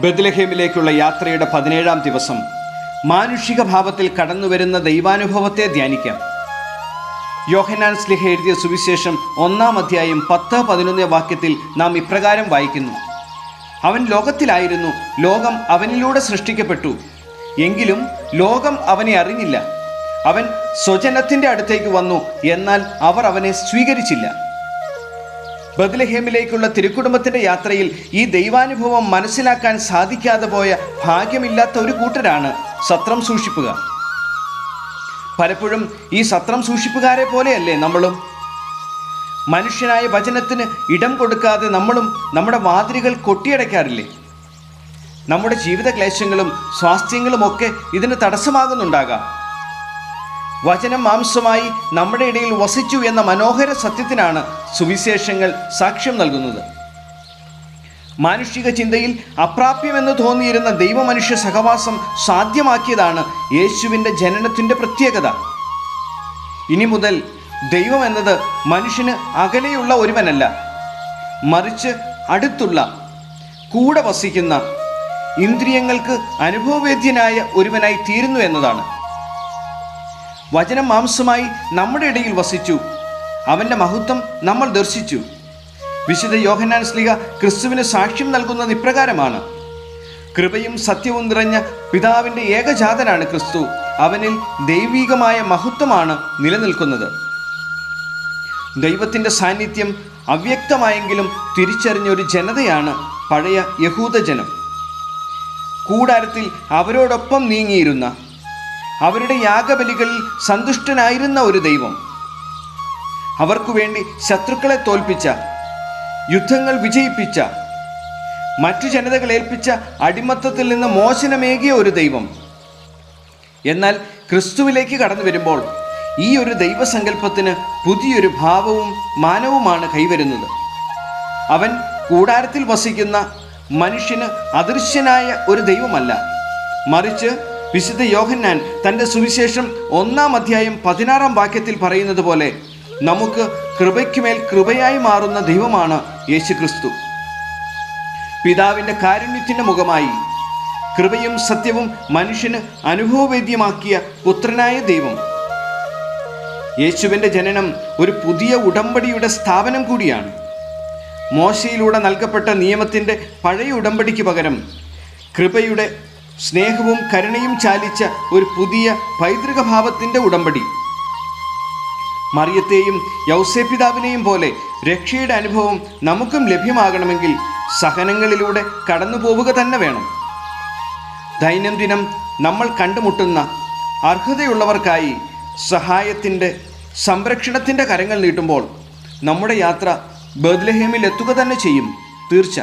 ബദ്ലഹേമിലേക്കുള്ള യാത്രയുടെ പതിനേഴാം ദിവസം. മാനുഷിക ഭാവത്തിൽ കടന്നുവരുന്ന ദൈവാനുഭവത്തെ ധ്യാനിക്കാം. സ്ലിഹ എഴുതിയ സുവിശേഷം ഒന്നാം അധ്യായം പത്ത് പതിനൊന്ന് വാക്യത്തിൽ നാം ഇപ്രകാരം വായിക്കുന്നു. അവൻ ലോകത്തിലായിരുന്നു ലോകം അവനിലൂടെ സൃഷ്ടിക്കപ്പെട്ടു. എങ്കിലും ലോകം അവനെ അറിഞ്ഞില്ല. അവൻ സ്വജനത്തിന്റെ അടുത്തേക്ക് വന്നു എന്നാൽ അവർ അവനെ സ്വീകരിച്ചില്ല. ബദ്ലഹേമിലേക്കുള്ള തിരുക്കുടുംബത്തിന്റെ യാത്രയിൽ ഈ ദൈവാനുഭവം മനസ്സിലാക്കാൻ സാധിക്കാതെ പോയ ഭാഗ്യമില്ലാത്ത ഒരു കൂട്ടരാണ് സത്രം സൂക്ഷിപ്പുകാർ പലപ്പോഴും ഈ സത്രം സൂക്ഷിപ്പുകാരെ പോലെയല്ലേ നമ്മളും? മനുഷ്യനായ വചനത്തിന് ഇടം കൊടുക്കാതെ നമ്മളും നമ്മുടെ വാതിലുകൾ കൊട്ടിയടയ്ക്കാറില്ലേ? നമ്മുടെ ജീവിത ക്ലേശങ്ങളും സ്വാസ്ഥ്യങ്ങളുമൊക്കെ ഇതിന് തടസ്സമാകുന്നുണ്ടാകാം. വചനം മാംസമായി നമ്മുടെ ഇടയിൽ വസിച്ചു എന്ന മനോഹര സത്യത്തിനാണ് സുവിശേഷങ്ങൾ സാക്ഷ്യം നൽകുന്നത്. മാനുഷിക ചിന്തയിൽ അപ്രാപ്യമെന്ന് തോന്നിയിരുന്ന ദൈവമനുഷ്യ സഹവാസം സാധ്യമാക്കിയതാണ് യേശുവിന്റെ ജനനത്തിന്റെ പ്രത്യേകത. ഇനി മുതൽ ദൈവം എന്നത് മനുഷ്യന് അകലെയുള്ള ഒരുവനല്ല. മറിച്ച് അടുത്തുള്ള കൂടെ വസിക്കുന്ന ഇന്ദ്രിയങ്ങൾക്ക് അനുഭവവേദ്യനായ ഒരുവനായി തീരുന്നു എന്നതാണ്. വചനം മാംസമായി നമ്മുടെ ഇടയിൽ വസിച്ചു. അവന്റെ മഹത്വം നമ്മൾ ദർശിച്ചു. വിശുദ്ധ യോഹന്നാൻ സ്ലിഹ ക്രിസ്തുവിന് സാക്ഷ്യം നൽകുന്നത് ഇപ്രകാരമാണ്. കൃപയും സത്യവും നിറഞ്ഞ പിതാവിന്റെ ഏകജാതനാണ് ക്രിസ്തു. അവനിൽ ദൈവീകമായ മഹത്വമാണ് നിലനിൽക്കുന്നത്. ദൈവത്തിന്റെ സാന്നിധ്യം അവ്യക്തമായെങ്കിലും തിരിച്ചറിഞ്ഞ ഒരു ജനതയാണ് പഴയ യഹൂദജനം കൂടാരത്തിൽ അവരോടൊപ്പം നീങ്ങിയിരുന്ന അവരുടെ യാഗബലികളിൽ സന്തുഷ്ടനായിരുന്ന ഒരു ദൈവം. അവർക്കു വേണ്ടി ശത്രുക്കളെ തോൽപ്പിച്ച യുദ്ധങ്ങൾ വിജയിപ്പിച്ച മറ്റു ജനതകൾ ഏൽപ്പിച്ച അടിമത്തത്തിൽ നിന്ന് മോചനമേകിയ ഒരു ദൈവം. എന്നാൽ ക്രിസ്തുവിലേക്ക് കടന്നു വരുമ്പോൾ ഈ ഒരു ദൈവസങ്കല്പത്തിന് പുതിയൊരു ഭാവവും മാനവുമാണ് കൈവരുന്നത്. അവൻ കൂടാരത്തിൽ വസിക്കുന്ന മനുഷ്യന് അദൃശ്യനായ ഒരു ദൈവമല്ല. മറിച്ച് വിശുദ്ധ യോഹന്നാൻ തന്റെ സുവിശേഷം ഒന്നാം അധ്യായം പതിനാറാം വാക്യത്തിൽ പറയുന്നത് പോലെ നമുക്ക് കൃപയ്ക്കുമേൽ കൃപയായി മാറുന്ന ദൈവമാണ് യേശുക്രിസ്തു. പിതാവിന്റെ കാരുണ്യത്തിന്റെ മുഖമായി കൃപയും സത്യവും മനുഷ്യന് അനുഭവവേദ്യമാക്കിയ പുത്രനായ ദൈവം. യേശുവിന്റെ ജനനം ഒരു പുതിയ ഉടമ്പടിയുടെ സ്ഥാപനം കൂടിയാണ്. മോശയിലൂടെ നൽകപ്പെട്ട നിയമത്തിന്റെ പഴയ ഉടമ്പടിക്ക് പകരം കൃപയുടെ സ്നേഹവും കരുണയും ചാലിച്ച ഒരു പുതിയ പൈതൃക ഭാവത്തിന്റെ ഉടമ്പടി. മറിയത്തെയും യൗസേപിതാവിനെയും പോലെ രക്ഷയുടെ അനുഭവം നമുക്കും ലഭ്യമാകണമെങ്കിൽ സഹനങ്ങളിലൂടെ കടന്നു പോവുക തന്നെ വേണം. ദൈനംദിനം നമ്മൾ കണ്ടുമുട്ടുന്ന അർഹതയുള്ളവർക്കായി സഹായത്തിന്റെ സംരക്ഷണത്തിന്റെ കരങ്ങൾ നീട്ടുമ്പോൾ നമ്മുടെ യാത്ര ബദ്ലഹേമിൽ എത്തുക തന്നെ ചെയ്യും. തീർച്ച.